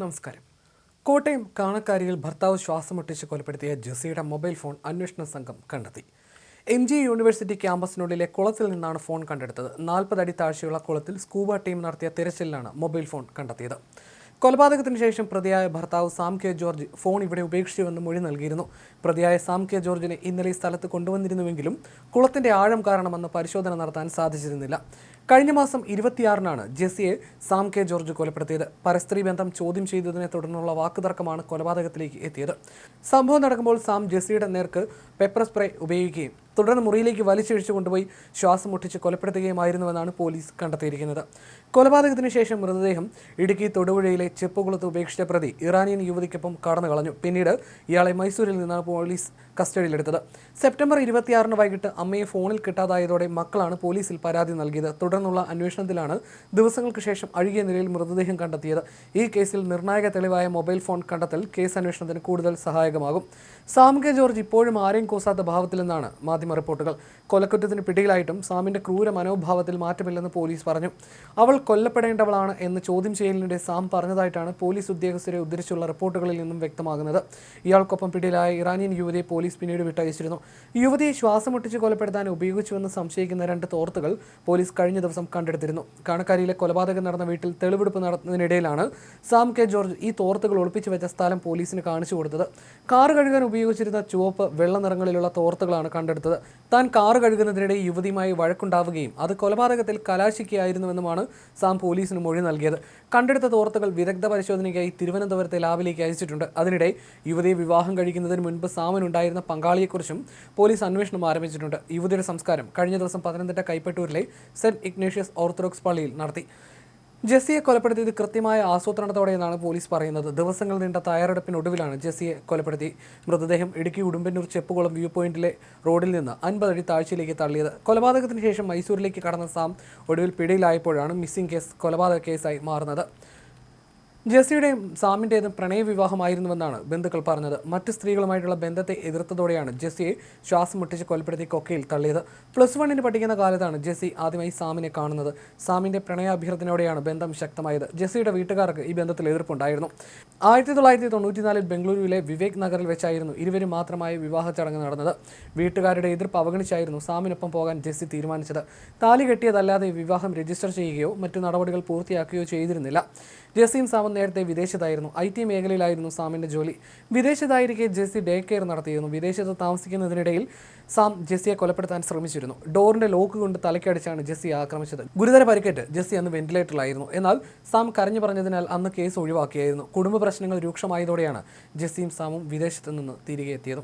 നമസ്കാരം. കോട്ടയം കാണക്കാരിയിൽ ഭർത്താവ് ശ്വാസമുട്ടിച്ച് കൊലപ്പെടുത്തിയ ജെസിയുടെ മൊബൈൽ ഫോൺ അന്വേഷണ സംഘം കണ്ടെത്തി. എം ജി യൂണിവേഴ്സിറ്റി ക്യാമ്പസിനുള്ളിലെ കുളത്തിൽ നിന്നാണ് ഫോൺ കണ്ടെടുത്തത്. നാൽപ്പത് അടി താഴ്ചയുള്ള കുളത്തിൽ സ്കൂബ ടീം നടത്തിയ തിരച്ചിലിലാണ് മൊബൈൽ ഫോൺ കണ്ടെത്തിയത്. കൊലപാതകത്തിന് ശേഷം പ്രതിയായ ഭർത്താവ് സാം കെ ജോർജ് ഫോൺ ഇവിടെ ഉപേക്ഷിച്ചുവെന്ന് മൊഴി നൽകിയിരുന്നു. പ്രതിയായ സാം കെ ജോർജിനെ ഇന്നലെ ഈ സ്ഥലത്ത് കൊണ്ടുവന്നിരുന്നുവെങ്കിലും കുളത്തിന്റെ ആഴം കാരണമെന്ന് പരിശോധന നടത്താൻ സാധിച്ചിരുന്നില്ല. കഴിഞ്ഞ മാസം ഇരുപത്തിയാറിനാണ് ജെസ്സിയെ സാം കെ ജോർജ് കൊലപ്പെടുത്തിയത്. പരസ്ത്രീ ബന്ധം ചോദ്യം ചെയ്തതിനെ തുടർന്നുള്ള വാക്കുതർക്കമാണ് കൊലപാതകത്തിലേക്ക് എത്തിയത്. സംഭവം നടക്കുമ്പോൾ സാം ജെസ്സിയുടെ നേർക്ക് പെപ്പർ സ്പ്രേ ഉപയോഗിക്കുകയും തുടർന്ന് മുറിയിലേക്ക് വലിച്ചിഴിച്ചു കൊണ്ടുപോയി ശ്വാസം മുട്ടിച്ച് കൊലപ്പെടുത്തുകയുമായിരുന്നുവെന്നാണ് പോലീസ് കണ്ടെത്തിയിരിക്കുന്നത്. കൊലപാതകത്തിന് ശേഷം മൃതദേഹം ഇടുക്കി തൊടുപുഴയിലെ ചെപ്പുകുളത്ത് ഉപേക്ഷിച്ച പ്രതി ഇറാനിയൻ യുവതിക്കൊപ്പം കടന്നു കളഞ്ഞു പിന്നീട് ഇയാളെ മൈസൂരിൽ നിന്നാണ് പോലീസ് കസ്റ്റഡിയിലെടുത്തത്. സെപ്റ്റംബർ ഇരുപത്തിയാറിന് വൈകിട്ട് അമ്മയെ ഫോണിൽ കിട്ടാതായതോടെ മക്കളാണ് പോലീസിൽ പരാതി നൽകിയത്. തുടർന്നുള്ള അന്വേഷണത്തിലാണ് ദിവസങ്ങൾക്ക് ശേഷം അഴുകിയ നിലയിൽ മൃതദേഹം കണ്ടെത്തിയത്. ഈ കേസിൽ നിർണായക തെളിവായ മൊബൈൽ ഫോൺ കണ്ടെത്തൽ കേസ് അന്വേഷണത്തിന് കൂടുതൽ സഹായകമാകും. സാമൂഹ്യ ജോർജ് ഇപ്പോഴും ആരെയും കൂസാത്ത ഭാവത്തിലെന്നാണ് മാധ്യമ റിപ്പോർട്ടുകൾ. കൊലക്കുറ്റത്തിന് പിടിയിലായിട്ടും സാമിന്റെ ക്രൂര മനോഭാവത്തിൽ മാറ്റമില്ലെന്ന് പോലീസ് പറഞ്ഞു. അവൾ കൊല്ലപ്പെടേണ്ടവളാണ് എന്ന് ചോദ്യം ചെയ്യലിനിടെ സാം പറഞ്ഞതായിട്ടാണ് പോലീസ് ഉദ്യോഗസ്ഥരെ ഉദ്ധരിച്ചുള്ള റിപ്പോർട്ടുകളിൽ നിന്നും വ്യക്തമാകുന്നത്. ഇയാൾക്കൊപ്പം പിടിയിലായ ഇറാനിയൻ യുവതിയെ പോലീസ് പിന്നീട് വിട്ടയച്ചിരുന്നു. യുവതിയെ ശ്വാസമുട്ടിച്ച് കൊലപ്പെടുത്താൻ ഉപയോഗിച്ചുവെന്ന് സംശയിക്കുന്ന രണ്ട് തോർത്തുകൾ പോലീസ് കഴിഞ്ഞ ദിവസം കണ്ടെടുത്തിരുന്നു. കാണക്കാരിയിലെ കൊലപാതകം നടന്ന വീട്ടിൽ തെളിവെടുപ്പ് നടത്തുന്നതിനിടയിലാണ് സാം കെ ജോർജ് ഈ തോർത്തുകൾ ഒളിപ്പിച്ചു വെച്ച സ്ഥലം പോലീസിന് കാണിച്ചു കൊടുത്തത്. കാർ കഴുകാൻ ഉപയോഗിച്ചിരുന്ന ചുവപ്പ് വെള്ള നിറങ്ങളിലുള്ള തോർത്തുകളാണ് കണ്ടെടുത്തത്. താൻ കാർ കഴുകുന്നതിനിടെ യുവതിയുമായി വഴക്കുണ്ടാവുകയും അത് കൊലപാതകത്തിൽ കലാശിക്കുകയായിരുന്നുവെന്നുമാണ് സാം പോലീസിന് മൊഴി നൽകിയത്. കണ്ടെടുത്ത തോർത്തുകൾ വിദഗ്ധ പരിശോധനയ്ക്കായി തിരുവനന്തപുരത്തെ ലാബിലേക്ക് അയച്ചിട്ടുണ്ട്. അതിനിടെ യുവതിയെ വിവാഹം കഴിക്കുന്നതിന് മുൻപ് സാമിനുണ്ടായിരുന്ന പങ്കാളിയെക്കുറിച്ചും പോലീസ് അന്വേഷണം ആരംഭിച്ചിട്ടുണ്ട്. യുവതിയുടെ സംസ്കാരം കഴിഞ്ഞ ദിവസം പത്തനംതിട്ട കൈപ്പറ്റൂരിലെ സെന്റ് ഇഗ്നേഷ്യസ് ഓർത്തഡോക്സ് പള്ളിയിൽ നടത്തി. ജെസ്സിയെ കൊലപ്പെടുത്തിയത് കൃത്യമായ ആസൂത്രണത്തോടെയെന്നാണ് പോലീസ് പറയുന്നത്. ദിവസങ്ങൾ നീണ്ട തയ്യാറെടുപ്പിനൊടുവിലാണ് ജെസ്സിയെ കൊലപ്പെടുത്തി. മൃതദേഹം ഇടുക്കി ഉടുമ്പന്നൂർ ചെപ്പുകുളം വ്യൂ പോയിന്റിലെ റോഡിൽ നിന്ന് അൻപത് അടി താഴ്ചയിലേക്ക് തള്ളിയത്. കൊലപാതകത്തിന് ശേഷം മൈസൂരിലേക്ക് കടന്ന സാം ഒടുവിൽ പിടിയിലായപ്പോഴാണ് മിസ്സിംഗ് കേസ് കൊലപാതക കേസായി മാറുന്നത്. ജെസ്സിയുടെയും സാമിന്റേതും പ്രണയവിവാഹമായിരുന്നുവെന്നാണ് ബന്ധുക്കൾ പറഞ്ഞത്. മറ്റ് സ്ത്രീകളുമായിട്ടുള്ള ബന്ധത്തെ എതിർത്തതോടെയാണ് ജെസ്സിയെ ശ്വാസം മുട്ടിച്ച് കൊലപ്പെടുത്തി കൊക്കയിൽ തള്ളിയത്. പ്ലസ് വണ്ണിന് പഠിക്കുന്ന കാലത്താണ് ജെസ്സി ആദ്യമായി സാമിനെ കാണുന്നത്. സാമിന്റെ പ്രണയാഭ്യർത്ഥനയോടെയാണ് ബന്ധം ശക്തമായത്. ജെസ്സിയുടെ വീട്ടുകാർക്ക് ഈ ബന്ധത്തിൽ എതിർപ്പുണ്ടായിരുന്നു. ആയിരത്തി തൊള്ളായിരത്തി തൊണ്ണൂറ്റിനാലിൽ ബംഗളൂരുവിലെ വിവേക് നഗറിൽ വെച്ചായിരുന്നു ഇരുവരും മാത്രമായി വിവാഹ ചടങ്ങ് നടന്നത്. വീട്ടുകാരുടെ എതിർപ്പ് അവഗണിച്ചായിരുന്നു സാമിനൊപ്പം പോകാൻ ജെസ്സി തീരുമാനിച്ചത്. താലി കെട്ടിയതല്ലാതെ വിവാഹം രജിസ്റ്റർ ചെയ്യുകയോ മറ്റു നടപടികൾ പൂർത്തിയാക്കുകയോ ചെയ്തിരുന്നില്ല. ജെസ്സിയും സാമും നേരത്തെ വിദേശത്തായിരുന്നു. ഐ ടി മേഖലയിലായിരുന്നു സാമിന്റെ ജോലി. വിദേശത്തായിരിക്കെ ജെസ്സി ഡേ കെയർ നടത്തിയിരുന്നു. വിദേശത്ത് താമസിക്കുന്നതിനിടയിൽ സാം ജെസ്സിയെ കൊലപ്പെടുത്താൻ ശ്രമിച്ചിരുന്നു. ഡോറിന്റെ ലോക്ക് കൊണ്ട് തലയ്ക്കടിച്ചാണ് ജെസ്സി ആക്രമിച്ചത്. ഗുരുതര പരിക്കേറ്റ് ജെസ്സി അന്ന് വെന്റിലേറ്ററിലായിരുന്നു. എന്നാൽ സാം കരഞ്ഞു പറഞ്ഞതിനാൽ അന്ന് കേസ് ഒഴിവാക്കിയായിരുന്നു. കുടുംബ പ്രശ്നങ്ങൾ രൂക്ഷമായതോടെയാണ് ജസീം സാമും വിദേശത്തു നിന്ന് തിരികെ എത്തിയത്.